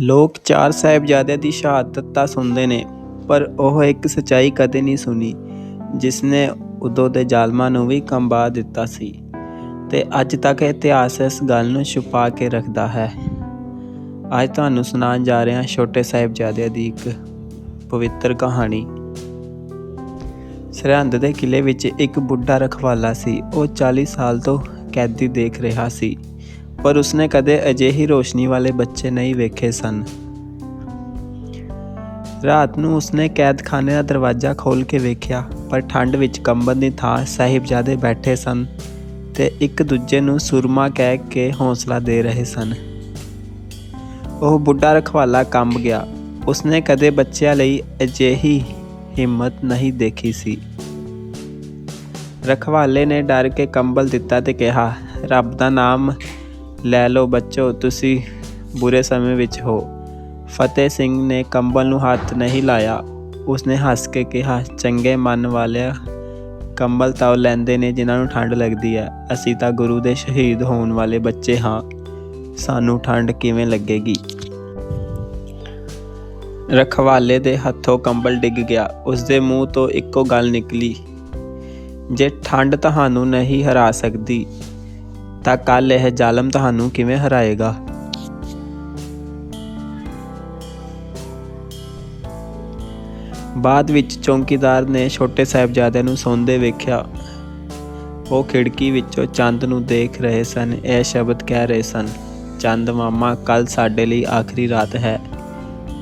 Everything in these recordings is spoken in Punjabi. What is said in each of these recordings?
ਲੋਕ ਚਾਰ ਸਾਹਿਬਜ਼ਾਦਿਆਂ ਦੀ ਸ਼ਹਾਦਤ ਤਾਂ ਸੁਣਦੇ ਨੇ, ਪਰ ਉਹ ਇੱਕ ਸੱਚਾਈ ਕਦੇ ਨਹੀਂ ਸੁਣੀ ਜਿਸ ਨੇ ਉਦੋਂ ਦੇ ਜ਼ਾਲਮਾਂ ਨੂੰ ਵੀ ਕੰਬਾ ਦਿੱਤਾ ਸੀ। ਤੇ ਅੱਜ ਤੱਕ ਇਤਿਹਾਸ ਇਸ ਗੱਲ ਨੂੰ ਛੁਪਾ ਕੇ ਰੱਖਦਾ ਹੈ। ਅੱਜ ਤੁਹਾਨੂੰ ਸੁਣਾਉਣ ਜਾ ਰਹੇ ਹਾਂ ਛੋਟੇ ਸਾਹਿਬਜ਼ਾਦਿਆਂ ਦੀ ਇੱਕ ਪਵਿੱਤਰ ਕਹਾਣੀ। ਸਰਹੰਦ ਦੇ ਕਿਲੇ ਵਿੱਚ ਇੱਕ ਬੁੱਢਾ ਰਖਵਾਲਾ ਸੀ, ਉਹ 40 ਸਾਲ ਤੋਂ ਕੈਦੀ ਦੇਖ ਰਿਹਾ ਸੀ। ਪਰ ਉਸਨੇ ਕਦੇ ਅਜਿਹੀ ਰੋਸ਼ਨੀ ਵਾਲੇ ਬੱਚੇ ਨਹੀਂ ਵੇਖੇ ਸਨ। ਰਾਤ ਨੂੰ ਉਸਨੇ ਕੈਦਖਾਨੇ ਦਾ ਦਰਵਾਜ਼ਾ ਖੋਲ੍ਹ ਕੇ ਵੇਖਿਆ, ਪਰ ਠੰਡ ਵਿੱਚ ਕੰਬਣ ਦੀ ਥਾਂ ਸਾਹਿਬਜ਼ਾਦੇ ਬੈਠੇ ਸਨ ਤੇ ਇੱਕ ਦੂਜੇ ਨੂੰ ਸੁਰਮਾ ਕਹਿ ਕੇ ਹੌਸਲਾ ਦੇ ਰਹੇ ਸਨ। ਉਹ ਬੁੱਢਾ ਰਖਵਾਲਾ ਕੰਬ ਗਿਆ। ਉਸਨੇ ਕਦੇ ਬੱਚਿਆਂ ਲਈ ਅਜਿਹੀ ਹਿੰਮਤ ਨਹੀਂ ਦੇਖੀ ਸੀ। ਰਖਵਾਲੇ ਨੇ ਡਰ ਕੇ ਕੰਬਲ ਦਿੱਤਾ ਤੇ ਕਿਹਾ, ਰੱਬ ਦਾ ਨਾਮ ਲੈ ਲਓ ਬੱਚੋ, ਤੁਸੀਂ ਬੁਰੇ ਸਮੇਂ ਵਿੱਚ ਹੋ। ਫਤਿਹ ਸਿੰਘ ਨੇ ਕੰਬਲ ਨੂੰ ਹੱਥ ਨਹੀਂ ਲਾਇਆ। ਉਸਨੇ ਹੱਸ ਕੇ ਕਿਹਾ, ਚੰਗੇ ਮਨ ਵਾਲਿਆ, ਕੰਬਲ ਤਾਂ ਉਹ ਲੈਂਦੇ ਨੇ ਜਿਨ੍ਹਾਂ ਨੂੰ ਠੰਡ ਲੱਗਦੀ ਹੈ। ਅਸੀਂ ਤਾਂ ਗੁਰੂ ਦੇ ਸ਼ਹੀਦ ਹੋਣ ਵਾਲੇ ਬੱਚੇ ਹਾਂ। ਸਾਨੂੰ ਠੰਡ ਕਿਵੇਂ ਲੱਗੇਗੀ? ਰਖਵਾਲੇ ਦੇ ਹੱਥੋਂ ਕੰਬਲ ਡਿੱਗ ਗਿਆ। ਉਸ ਦੇ ਮੂੰਹ ਤੋਂ ਇੱਕੋ ਗੱਲ ਨਿਕਲੀ, ਜੇ ਠੰਡ ਤੁਹਾਨੂੰ ਨਹੀਂ ਹਰਾ ਸਕਦੀ ਤਾਂ ਕੱਲ ਇਹ ਜ਼ਾਲਮ ਤੁਹਾਨੂੰ ਕਿਵੇਂ ਹਰਾਏਗਾ? ਬਾਅਦ ਵਿੱਚ ਚੌਂਕੀਦਾਰ ਨੇ ਛੋਟੇ ਸਾਹਿਬਜ਼ਾਦਿਆਂ ਨੂੰ ਸੌਂਦੇ ਵੇਖਿਆ। ਉਹ ਖਿੜਕੀ ਵਿੱਚੋਂ ਚੰਦ ਨੂੰ ਦੇਖ ਰਹੇ ਸਨ, ਇਹ ਸ਼ਬਦ ਕਹਿ ਰਹੇ ਸਨ, ਚੰਦ ਮਾਮਾ ਕੱਲ ਸਾਡੇ ਲਈ ਆਖਰੀ ਰਾਤ ਹੈ।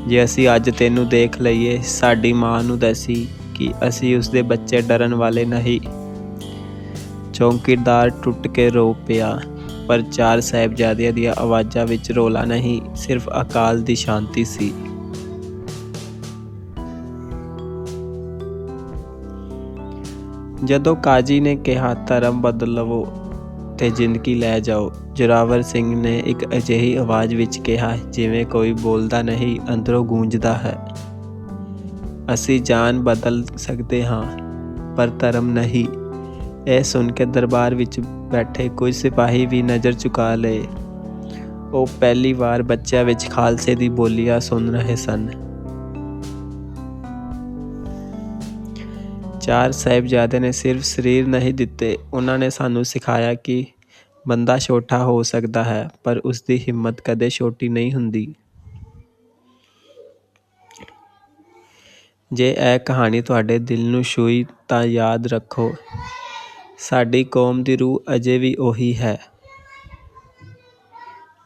ਜੇ ਅਸੀਂ ਅੱਜ ਤੈਨੂੰ ਦੇਖ ਲਈਏ, ਸਾਡੀ ਮਾਂ ਨੂੰ ਦੱਸੀ ਕਿ ਅਸੀਂ ਉਸਦੇ ਬੱਚੇ ਡਰਨ ਵਾਲੇ ਨਹੀਂ। ਚੌਂਕੀਦਾਰ ਟੁੱਟ ਕੇ ਰੋ ਪਿਆ, ਪਰ ਚਾਰ ਸਾਹਿਬਜ਼ਾਦਿਆਂ ਦੀਆਂ ਆਵਾਜ਼ਾਂ ਵਿੱਚ ਰੋਲਾ ਨਹੀਂ, ਸਿਰਫ ਅਕਾਲ ਦੀ ਸ਼ਾਂਤੀ ਸੀ। ਜਦੋਂ ਕਾਜੀ ਨੇ ਕਿਹਾ, ਧਰਮ ਬਦਲ ਲਵੋ ਤੇ ਜ਼ਿੰਦਗੀ ਲੈ ਜਾਓ, ਜੋਰਾਵਰ ਸਿੰਘ ਨੇ ਇੱਕ ਅਜਿਹੀ ਆਵਾਜ਼ ਵਿੱਚ ਕਿਹਾ, ਜਿਵੇਂ ਕੋਈ ਬੋਲਦਾ ਨਹੀਂ, ਅੰਦਰੋਂ ਗੂੰਜਦਾ ਹੈ। ਅਸੀਂ ਜਾਨ ਬਦਲ ਸਕਦੇ ਹਾਂ, ਪਰ ਧਰਮ ਨਹੀਂ। ਇਹ ਸੁਣ ਕੇ ਦਰਬਾਰ ਵਿੱਚ ਬੈਠੇ ਕੁਝ ਸਿਪਾਹੀ ਵੀ ਨਜ਼ਰ ਝੁਕਾ ਲਏ। ਉਹ ਪਹਿਲੀ ਵਾਰ ਬੱਚਿਆਂ ਵਿੱਚ ਖਾਲਸੇ ਦੀ ਬੋਲੀਆਂ ਸੁਣ ਰਹੇ ਸਨ। ਚਾਰ ਸਾਹਿਬਜ਼ਾਦੇ ਨੇ ਸਿਰਫ ਸਰੀਰ ਨਹੀਂ ਦਿੱਤੇ, ਉਹਨਾਂ ਨੇ ਸਾਨੂੰ ਸਿਖਾਇਆ ਕਿ ਬੰਦਾ ਛੋਟਾ ਹੋ ਸਕਦਾ ਹੈ, ਪਰ ਉਸ ਦੀ ਹਿੰਮਤ ਕਦੇ ਛੋਟੀ ਨਹੀਂ ਹੁੰਦੀ। ਜੇ ਇਹ ਕਹਾਣੀ ਤੁਹਾਡੇ ਦਿਲ ਨੂੰ ਛੂਈ ਤਾਂ ਯਾਦ ਰੱਖੋ। ਸਾਡੀ ਕੌਮ ਦੀ ਰੂਹ ਅਜੇ ਵੀ ਉਹੀ ਹੈ।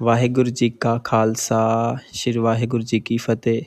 ਵਾਹਿਗੁਰੂ ਜੀ ਕਾ ਖਾਲਸਾ, ਸ੍ਰੀ ਵਾਹਿਗੁਰੂ ਜੀ ਕੀ ਫਤਿਹ।